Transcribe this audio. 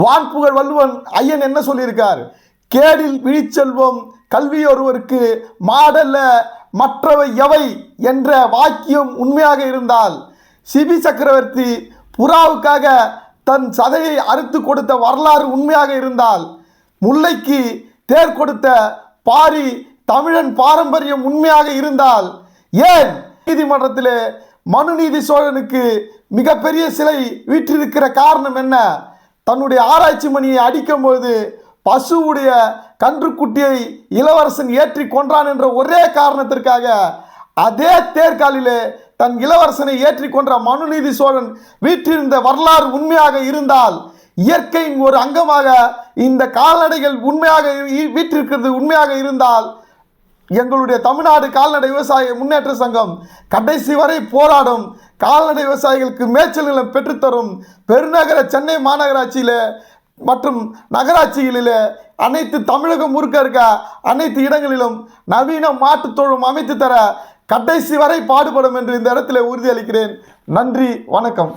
வான்புகழ் வள்ளுவன் ஐயன் என்ன சொல்லியிருக்கார்? கேடில் விழிச்செல்வம் கல்வி ஒருவருக்கு மாடல்ல மற்றவை எவை என்ற வாக்கியம் உண்மையாக இருந்தால் சிபி சக்கரவர்த்தி புறாவுக்காக தன் சதையை அறுத்து கொடுத்த வரலாறு உண்மையாக இருந்தால் முல்லைக்கு தேர் கொடுத்த பாரி தமிழன் பாரம்பரியம் உண்மையாக இருந்தால் ஏன் நீதிமன்றத்தில் மனுநீதி சோழனுக்கு மிகப்பெரிய சிலை வீற்றிருக்கிற காரணம் என்ன? தன்னுடைய ஆராய்ச்சி மணியை அடிக்கும்போது பசுவுடைய கன்றுக்குட்டியை இளவரசன் ஏற்றி கொன்றான் என்ற ஒரே காரணத்திற்காக அதே தேர்காலிலே தன் இளவரசனை ஏற்றி கொன்ற மனுநீதி சோழன் வீற்றிருந்த வரலாறு உண்மையாக இருந்தால் இயற்கையின் ஒரு அங்கமாக இந்த கால்நடைகள் உண்மையாக வீற்றிருக்கிறது உண்மையாக இருந்தால் எங்களுடைய தமிழ்நாடு கால்நடை விவசாய முன்னேற்ற சங்கம் கடைசி வரை போராடும் கால்நடை விவசாயிகளுக்கு மேய்ச்சல் நிலம் பெற்றுத்தரும் பெருநகர சென்னை மாநகராட்சியில் மற்றும் நகராட்சிகளிலே அனைத்து தமிழகம் முழுக்க இருக்க அனைத்து இடங்களிலும் நவீன மாட்டுத் தொழும் அமைத்து தர கடைசி வரை பாடுபடும் என்று இந்த இடத்துல உறுதியளிக்கிறேன். நன்றி வணக்கம்.